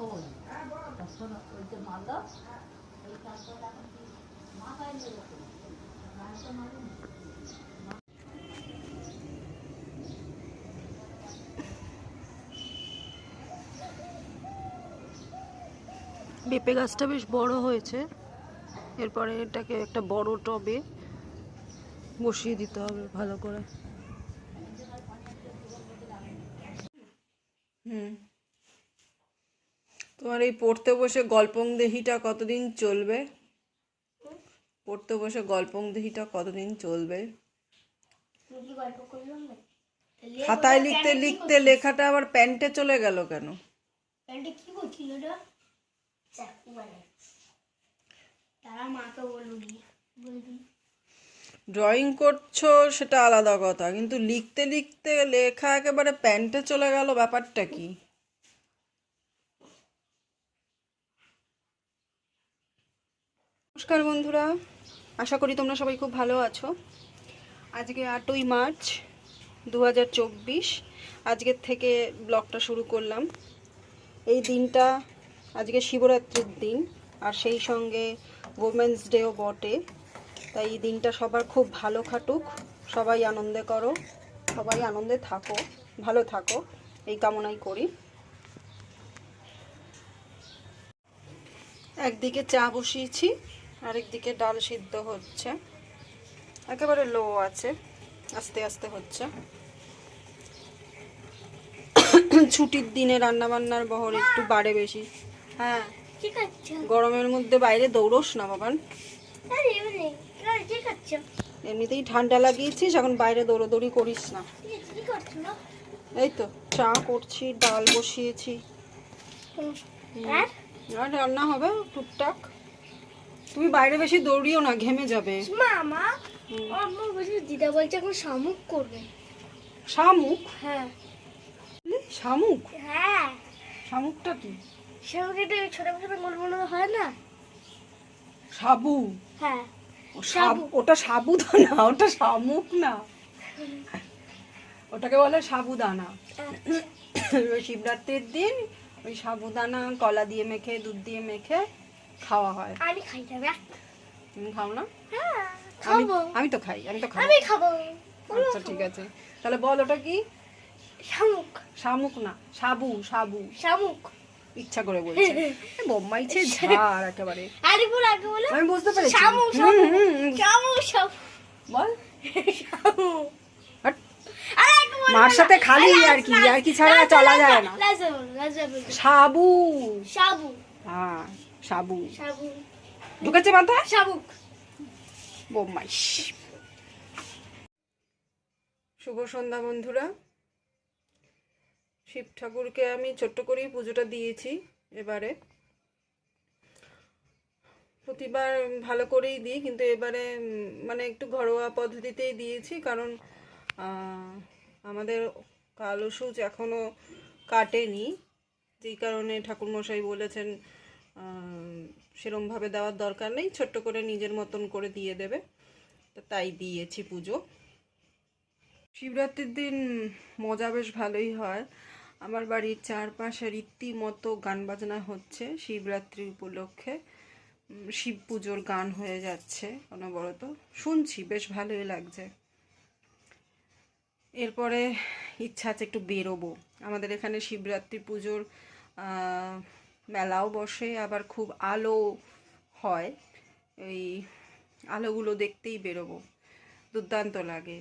ওই। পেঁপে গাছটা বেশ বড় হয়েছে। এরপরে এটাকে একটা বড় টবে বসিয়ে দিতে হবে ভালো করে। হুম। তোমার এই পড়তে বসে গল্পং দেহিটা কতদিন চলবে? পড়তে বসে গল্পং দেহিটা কতদিন চলবে? খাতায় লিখতে লিখতে লেখাটা আবার প্যান্টে চলে গেল কেন? প্যান্টে কি বলছিল ওটা তারা মাকে বলবি বলবি? ড্রয়িং করছ সেটা আলাদা কথা কিন্তু লিখতে লিখতে লেখা একেবারে প্যান্টে চলে গেল ব্যাপারটা কি? নমস্কার বন্ধুরা। আশা করি তোমরা সবাই খুব ভালো আছো। আজকে আটই মার্চ দু হাজার চব্বিশ। আজকের থেকে ব্লগটা শুরু করলাম। এই দিনটা আজকে শিবরাত্রির দিন, আর সেই সঙ্গে ওমেন্স ডেও বটে। তাই এই দিনটা সবার খুব ভালো খাটুক। সবাই আনন্দে করো। সবাই আনন্দে থাকো। ভালো থাকো। এই কামনাই করি। একদিকে চা বসিয়েছি আরেকদিকে ডাল সিদ্ধ হচ্ছে। একেবারে লো আছে আস্তে আস্তে হচ্ছে। ছুটির দিনে রান্না বান্নার বহর একটু বাড়ে বেশি। হ্যাঁ গরমের মধ্যে বাইরে দৌড়োস না বাবান। মানে এমনিতেই ঠান্ডা লাগিয়েছিস এখন বাইরে দৌড়োদৌড়ি করিস না। এই তো চা করছি ডাল বসিয়েছি। আর রান্না হবে টুকটাক? তুমি বাইরে বেশি দৌড়িও না ঘেমে যাবে। মামা আমার বলছে দিদা বলছে এখন শামুক করবে। শামুক? হ্যাঁ। শামুক? হ্যাঁ। শামুকটা কি? শামুক এটা ছোট ছোট গোল গোল হয় না? সাবু? হ্যাঁ। ওটা সাবুদানা ওটা শামুক না। ওটাকে বলে সাবুদানা। ওই শিবরাত্রির দিন ওই সাবুদানা কলা দিয়ে মেখে দুধ দিয়ে মেখে খাওয়া হয় আমি খাই যাবে তুমি খাও না হ্যাঁ আমি আমি তো খাই আমি তো খাই আমি খাব আচ্ছা ঠিক আছে তাহলে বল ওটা কি শামুক শামুক না সাবু সাবু শামুক ইচ্ছা করে বলছে এ বোম্বাইছে ঝাড় একেবারে আরে বল আগে বলো আমি বুঝতে পেরেছি শামুক শামুক। শামুক বল শামুক মার সাথে খালি আর কি আর কি ছাড়া চলা যায় না। সাবু শাবু হ্যাঁ সাবু। শাবু ঢুকেছে শাবুক বোম্বাই শুভ সন্ধ্যা বন্ধুরা। শিব ঠাকুরকে আমি ছোট্ট করেই পুজোটা দিয়েছি এবারে। প্রতিবার ভালো করেই দিই কিন্তু এবারে মানে একটু ঘরোয়া পদ্ধতিতেই দিয়েছি কারণ আমাদের কালো সূচ এখনও কাটেনি। যেই কারণে ঠাকুরমশাই বলেছেন সেরমভাবে দেওয়ার দরকার নেই। ছোট্ট করে নিজের মতন করে দিয়ে দেবে। তো তাই দিয়েছি পুজো। শিবরাত্রির দিন মজা বেশ ভালোই হয়। আমার বাড়ির চারপাশে রীতিমতো গান বাজনা হচ্ছে শিবরাত্রি উপলক্ষে। শিব পুজোর গান হয়ে যাচ্ছে অনবরত। শুনছি, বেশ ভালোই লাগছে। এরপরে ইচ্ছা আছে একটু বেরোবো। আমাদের এখানে শিবরাত্রি পুজোর মেলাও বসে আবার খুব আলো হয়। এই আলোগুলো দেখতেই বেরোবো। দুর্দান্ত লাগে।